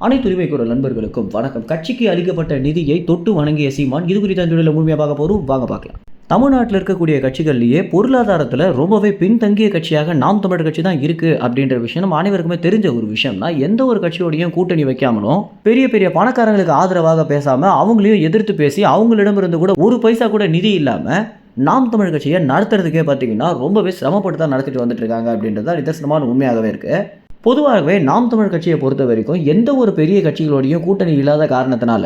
அனைத்து உரிமை குரல் நண்பர்களுக்கும் வணக்கம். கட்சிக்கு அளிக்கப்பட்ட நிதியை தொட்டு வணங்கிய சீமான் இது குறித்த அந்த முழுமையாக பார்க்க போகிறோம் வாங்க பார்க்கலாம். தமிழ்நாட்டில் இருக்கக்கூடிய கட்சிகள்லேயே பொருளாதாரத்தில் ரொம்பவே பின்தங்கிய கட்சியாக நாம் தமிழர் கட்சி தான் இருக்குது அப்படின்ற விஷயம் நம்ம அனைவருக்குமே தெரிஞ்ச ஒரு விஷயம் தான் எந்த ஒரு கட்சியோடையும் கூட்டணி வைக்காமலும் பெரிய பெரிய பணக்காரங்களுக்கு ஆதரவாக பேசாமல் அவங்களையும் எதிர்த்து பேசி அவங்களிடமிருந்து கூட ஒரு பைசா கூட நிதி இல்லாமல் நாம் தமிழ் கட்சியை நடத்துறதுக்கே பார்த்தீங்கன்னா ரொம்பவே சிரமப்பட்டு தான் நடத்திட்டு வந்துட்டு இருக்காங்க அப்படின்றது தான் நிதர்சனமான உண்மையாகவே இருக்குது பொதுவாகவே நாம் தமிழ் கட்சியை பொறுத்த வரைக்கும் எந்த ஒரு பெரிய கட்சிகளோடையும் கூட்டணி இல்லாத காரணத்தினால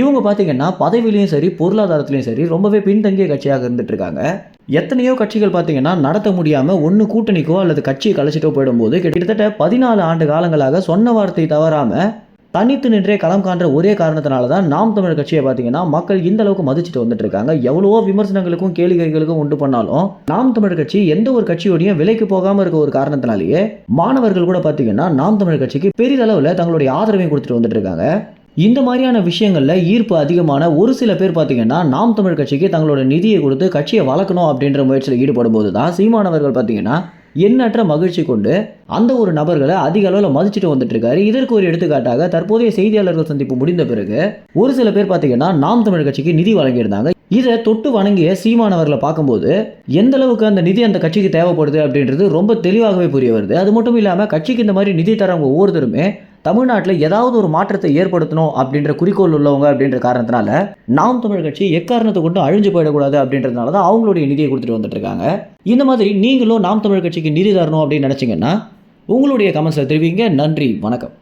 இவங்க பார்த்தீங்கன்னா பதவியிலையும் சரி பொருளாதாரத்திலையும் சரி ரொம்பவே பின்தங்கிய கட்சியாக இருந்துட்டு இருக்காங்க. எத்தனையோ கட்சிகள் பார்த்தீங்கன்னா நடத்த முடியாமல் ஒன்று கூட்டணிக்கோ அல்லது கட்சியை கலைச்சிட்டோ போயிடும்போது கிட்டத்தட்ட பதினாலு ஆண்டு காலங்களாக சொன்ன வார்த்தை தவறாமல் தனித்து நின்றே களம் காண்ற ஒரே காரணத்தினால தான் நாம் தமிழர் கட்சியை பார்த்தீங்கன்னா மக்கள் இந்த அளவுக்கு மதிச்சுட்டு வந்துட்டு இருக்காங்க எவ்வளவோ விமர்சனங்களுக்கும் கேளிகைகளுக்கும் உண்டு பண்ணாலும் நாம் தமிழர் கட்சி எந்த ஒரு கட்சியோடையும் விலைக்கு போகாமல் இருக்க ஒரு காரணத்தினாலேயே மாணவர்கள் கூட பார்த்தீங்கன்னா நாம் தமிழர் கட்சிக்கு பெரிதளவில் தங்களுடைய ஆதரவையும் கொடுத்துட்டு வந்துட்டு இருக்காங்க இந்த மாதிரியான விஷயங்களில் ஈர்ப்பு அதிகமான ஒரு சில பேர் பார்த்தீங்கன்னா நாம் தமிழ் கட்சிக்கு தங்களோட நிதியை கொடுத்து கட்சியை வளர்க்கணும் அப்படின்ற முயற்சியில் ஈடுபடும் போது தான் சீமானவர்கள் பார்த்தீங்கன்னா எண்ணற்ற மகிழ்ச்சி கொண்டு அந்த ஒரு நபர்களை அதிக அளவில் மதிச்சுட்டு வந்துட்டு இருக்காரு இதற்கு ஒரு எடுத்துக்காட்டாக தற்போதைய செய்தியாளர்கள் சந்திப்பு முடிந்த பிறகு ஒரு சில பேர் பார்த்தீங்கன்னா நாம் தமிழ் கட்சிக்கு நிதி வழங்கியிருந்தாங்க. இதை தொட்டு வணங்கிய சீமானவர்களை பார்க்கும்போது எந்த அளவுக்கு அந்த நிதி அந்த கட்சிக்கு தேவைப்படுது? அப்படின்றது ரொம்ப தெளிவாகவே புரிய வருது. அது மட்டும் இல்லாமல் கட்சிக்கு இந்த மாதிரி நிதி தரவங்க ஒவ்வொருத்தருமே தமிழ்நாட்டில் ஏதாவது ஒரு மாற்றத்தை ஏற்படுத்தணும் அப்படின்ற குறிக்கோள் உள்ளவங்க அப்படின்ற காரணத்தினால நாம் தமிழ் கட்சி எக்காரணத்தை கொண்டு அழிஞ்சு போயிடக்கூடாது அப்படின்றதுனால தான் அவங்களுடைய நிதியை கொடுத்துட்டு வந்துட்டு இருக்காங்க. இந்த மாதிரி நீங்களும் நாம் தமிழ் கட்சிக்கு நிதி தரணும் அப்படின்னு நினச்சிங்கன்னா உங்களுடைய கமெண்ட்ஸில் தெரிவிங்க. நன்றி. வணக்கம்.